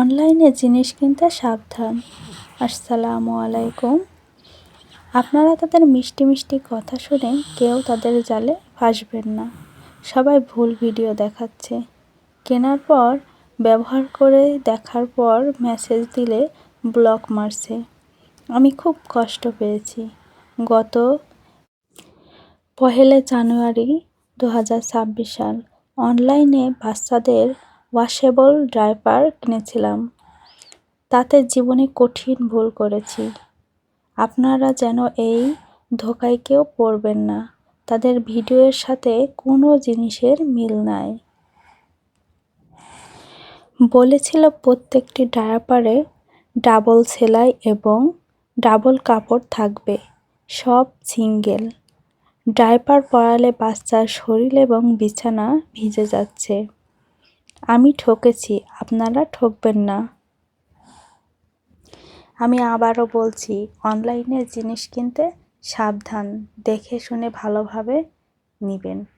অনলাইনে জিনিস কিনতে সাবধান। আসসালামু আলাইকুম। আপনারা তাদের মিষ্টি মিষ্টি কথা শুনে কেউ তাদের জালে ফাঁসবেন না। সবাই ভুল ভিডিও দেখাচ্ছে। কেনার পর, ব্যবহার করে দেখার পর মেসেজ দিলে ব্লক মারছে। আমি খুব কষ্ট পেয়েছি। গত পহেলে জানুয়ারি দু হাজার ছাব্বিশ সাল। অনলাইনে বাচ্চাদের ওয়াশেবল ড্রাইপার কিনেছিলাম। তাতে জীবনে কঠিন ভুল করেছি। আপনারা যেন এই ধোকায় কেউ পড়বেন না। তাদের ভিডিওর সাথে কোনো জিনিসের মিল নাই। বলেছিল প্রত্যেকটি ড্রাইপারে ডাবল সেলাই এবং ডাবল কাপড় থাকবে, সব সিঙ্গেল ডাইপার পরালে বাচ্চার শরীর এবং বিছানা ভিজে যাচ্ছে। আমি ঠকেছি, আপনারা ঠকবেন না। আমি আবারও বলছি অনলাইনে জিনিস কিনতে সাবধান, দেখে শুনে ভালোভাবে নেবেন।